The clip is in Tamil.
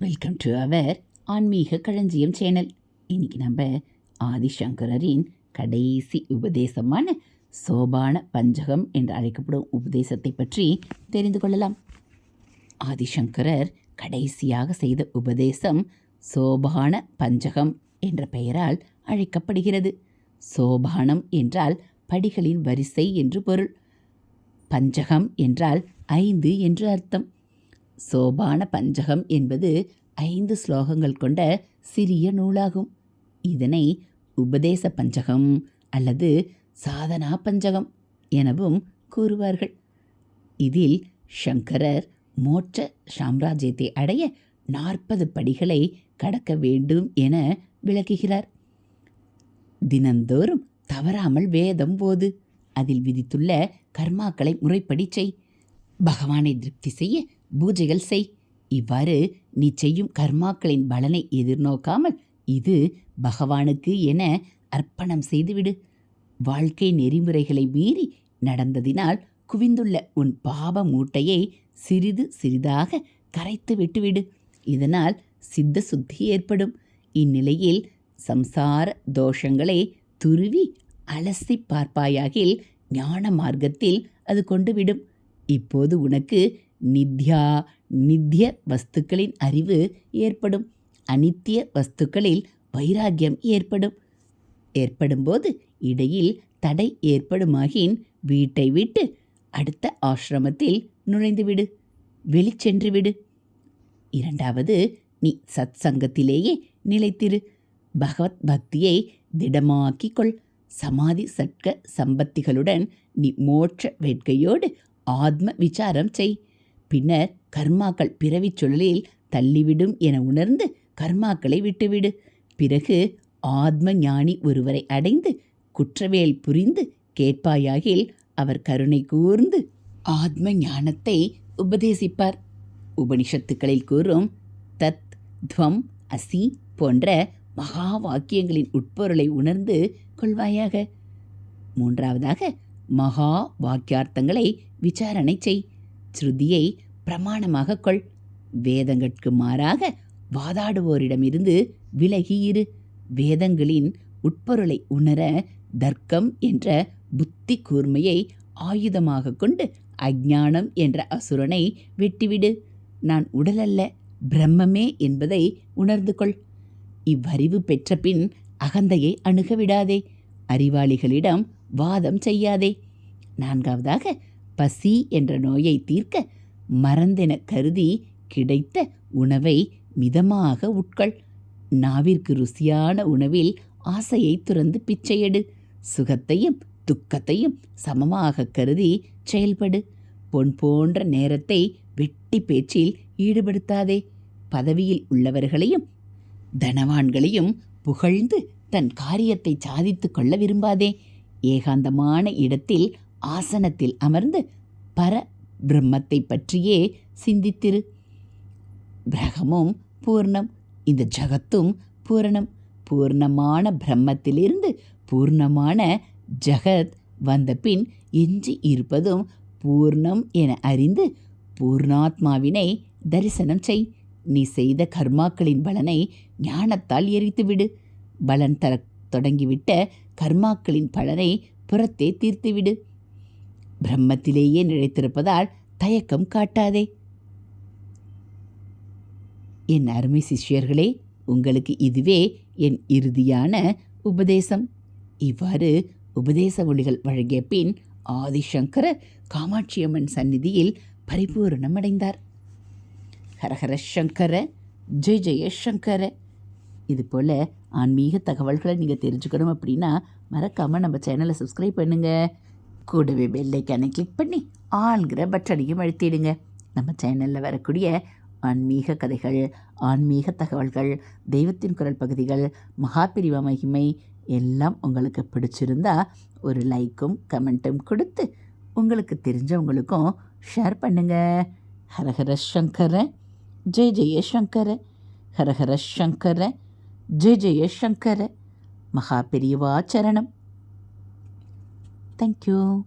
வெல்கம் டு அவர் ஆன்மீக களஞ்சியம் சேனல் இன்றைக்கி நம்ம ஆதிசங்கரரின் கடைசி உபதேசமான சோபான பஞ்சகம் என்று அழைக்கப்படும் உபதேசத்தை பற்றி தெரிந்து கொள்ளலாம். ஆதிசங்கரர் கடைசியாக செய்த உபதேசம் சோபான பஞ்சகம் என்ற பெயரால் அழைக்கப்படுகிறது. சோபானம் என்றால் படிகளின் வரிசை என்று பொருள். பஞ்சகம் என்றால் ஐந்து என்று அர்த்தம். சோபான பஞ்சகம் என்பது ஐந்து ஸ்லோகங்கள் கொண்ட சிறிய நூலாகும். இதனை உபதேச பஞ்சகம் அல்லது சாதனா பஞ்சகம் எனவும் கூறுவார்கள். இதில் சங்கரர் மோட்ச சாம்ராஜ்யத்தை அடைய நாற்பது படிகளை கடக்க வேண்டும் என விளக்குகிறார். தினந்தோறும் தவறாமல் வேதம் போது அதில் விதித்துள்ள கர்மாக்களை முறைப்படி செய். பகவானை திருப்தி செய்ய பூஜைகள் செய். இவ்வாறு நீ செய்யும் கர்மாக்களின் பலனை எதிர்நோக்காமல் இது பகவானுக்கு என அர்ப்பணம் செய்துவிடு. வாழ்க்கை நெறிமுறைகளை மீறி நடந்ததினால் குவிந்துள்ள உன் பாப மூட்டையை சிறிது சிறிதாக கரைத்து விட்டுவிடு. இதனால் சித்த சுத்தி ஏற்படும். இந்நிலையில் சம்சார தோஷங்களை துருவி அலசி பார்ப்பாயாகில் ஞான மார்க்கத்தில் அது கொண்டுவிடும். இப்போது உனக்கு நித்யா நித்திய வஸ்துக்களின் அறிவு ஏற்படும். அனித்திய வஸ்துக்களில் வைராக்கியம் ஏற்படும். ஏற்படும்போது இடையில் தடை ஏற்படுமாகின் வீட்டை விட்டு அடுத்த ஆசிரமத்தில் நுழைந்துவிடு. வெளிச்சென்று விடு. இரண்டாவது நீ சத் சங்கத்திலேயே நிலைத்திரு. பகவத் பக்தியை திடமாக்கிக் கொள் சமாதி சட்க சம்பத்திகளுடன் நீ மோட்ச வேட்கையோடு ஆத்ம விசாரம் செய். பின்னர் கர்மாக்கள் பிறவிச் சுழலில் தள்ளிவிடும் என உணர்ந்து கர்மாக்களை விட்டுவிடு. பிறகு ஆத்ம ஞானி ஒருவரை அடைந்து குற்றவேல் புரிந்து கேட்பாயாகில் அவர் கருணை கூர்ந்து ஆத்ம ஞானத்தை உபதேசிப்பார். உபனிஷத்துக்களில் கூறும் தத் துவம் அசி போன்ற மகா வாக்கியங்களின் உட்பொருளை உணர்ந்து கொள்வாயாக. மூன்றாவதாக மகா வாக்கியார்த்தங்களை விசாரணை செய். ஸ்ருதியை பிரமாணமாக கொள். வேதங்கட்கு மாறாக வாதாடுவோரிடமிருந்து விலகியிரு. வேதங்களின் உட்பொருளை உணர தர்க்கம் என்ற புத்தி கூர்மையை ஆயுதமாக கொண்டு அஜானம் என்ற அசுரனை வெட்டிவிடு. நான் உடலல்ல பிரம்மமே என்பதை உணர்ந்து கொள். இவ்வறிவு பெற்ற பின் அகந்தையை அணுக விடாதே அறிவாளிகளிடம் வாதம் செய்யாதே. நான்காவதாக பசி என்ற நோயை தீர்க்க மறந்தென கருதி கிடைத்த உணவை மிதமாக உட்கொள். நாவிற்கு ருசியான உணவில் ஆசையை துறந்து பிச்சையெடு சுகத்தையும் துக்கத்தையும் சமமாக கருதி செயல்படு. பொன் போன்ற நேரத்தை வெட்டி பேச்சில் ஈடுபடுத்தாதே. பதவியில் உள்ளவர்களையும் தனவான்களையும் புகழ்ந்து தன் காரியத்தை சாதித்து கொள்ள விரும்பாதே. ஏகாந்தமான இடத்தில் ஆசனத்தில் அமர்ந்து பர பிரம்மத்தை பற்றியே சிந்தித்திரு. பிரகமும் பூர்ணம் இந்த ஜகத்தும் பூரணம். பூர்ணமான பிரம்மத்திலிருந்து பூர்ணமான ஜகத் வந்த பின் எஞ்சி இருப்பதும் பூர்ணம் என அறிந்து பூர்ணாத்மாவினை தரிசனம் செய். நீ செய்த கர்மாக்களின் பலனை ஞானத்தால் எரித்துவிடு பலன் தர தொடங்கிவிட்ட கர்மாக்களின் பலனை புறத்தே தீர்த்துவிடு பிரம்மத்திலேயே நிலைத்திருப்பதால் தயக்கம் காட்டாதே. என் அருமை சிஷ்யர்களே உங்களுக்கு இதுவே என் இறுதியான உபதேசம். இவ்வாறு உபதேச ஒளிகள் வழங்கிய பின் ஆதிசங்கரர் காமாட்சியம்மன் சந்நிதியில் பரிபூரணம் அடைந்தார் ஹரஹர சங்கர ஜெய் ஜெய சங்கர. இது போல் ஆன்மீக தகவல்களை நீங்கள் தெரிஞ்சுக்கணும் அப்படின்னா மறக்காமல் நம்ம சேனலை சப்ஸ்கிரைப் பண்ணுங்கள் கூடவே பெல்லைக்கானை கிளிக் பண்ணி ஆள்கிற பட்டனையும் அழுத்திடுங்க. நம்ம சேனலில் வரக்கூடிய ஆன்மீக கதைகள் ஆன்மீக தகவல்கள் தெய்வத்தின் குரல் பகுதிகள் மகாபிரிவ மகிமை எல்லாம் உங்களுக்கு பிடிச்சிருந்தா ஒரு லைக்கும் கமெண்ட்டும் கொடுத்து உங்களுக்கு தெரிஞ்சவங்களுக்கும் ஷேர் பண்ணுங்கள் ஹரஹர சங்கர ஜெய ஜெயசங்கர ஹரஹர சங்கர ஜெய ஜெய சங்கர Thank you.